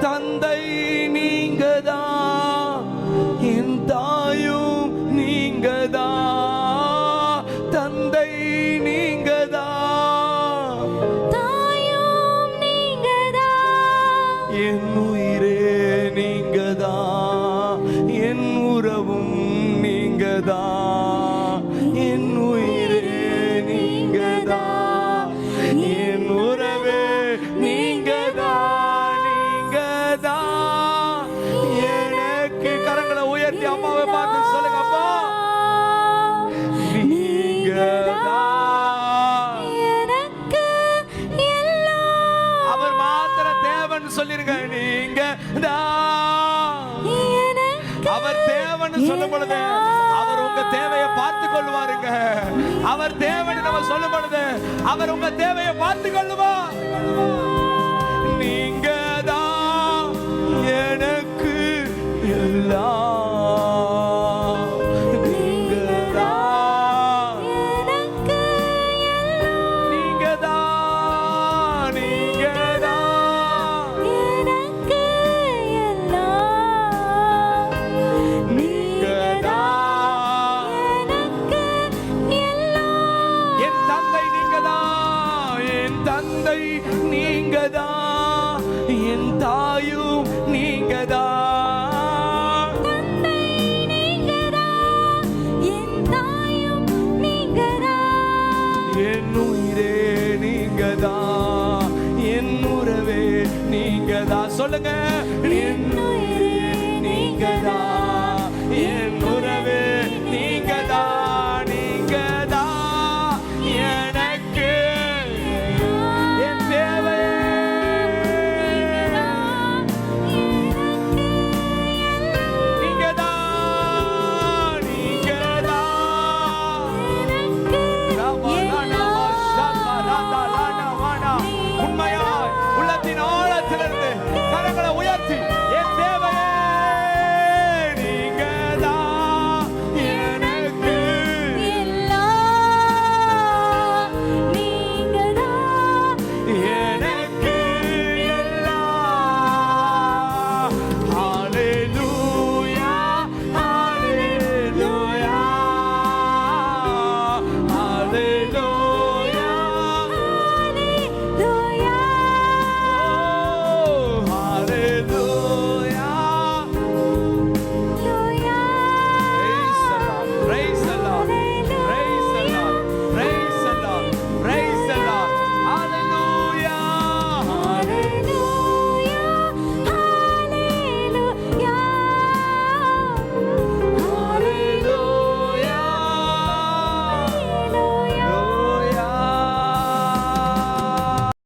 தந்தை நீங்கதான் என் தாயும் நீங்கதான் தந்தை நீங்கதான் தாயும் நீங்கதான் என் உயிரே நீங்கதான் என் உறவும் நீங்கதான் உயர்த்தி அம்மாவை பார்த்து சொல்லுங்க அப்பா எல்லாம் அவர் மாத்திர தேவன் சொல்லிருங்க நீங்க அவர் தேவன் சொல்லும் பொழுது அவர் உங்க தேவையை பார்த்து கொள்வாருங்க. அவர் தேவன் நம்ம சொல்லும் பொழுது அவர் உங்க தேவையை பார்த்து கொள்ளுவார். நீங்க நீங்கதான் என் தாயும் நீங்கதான் என் உயிரே நீங்கதான் என் உறவே நீங்கதான் சொல்லுங்க. என் உயிரே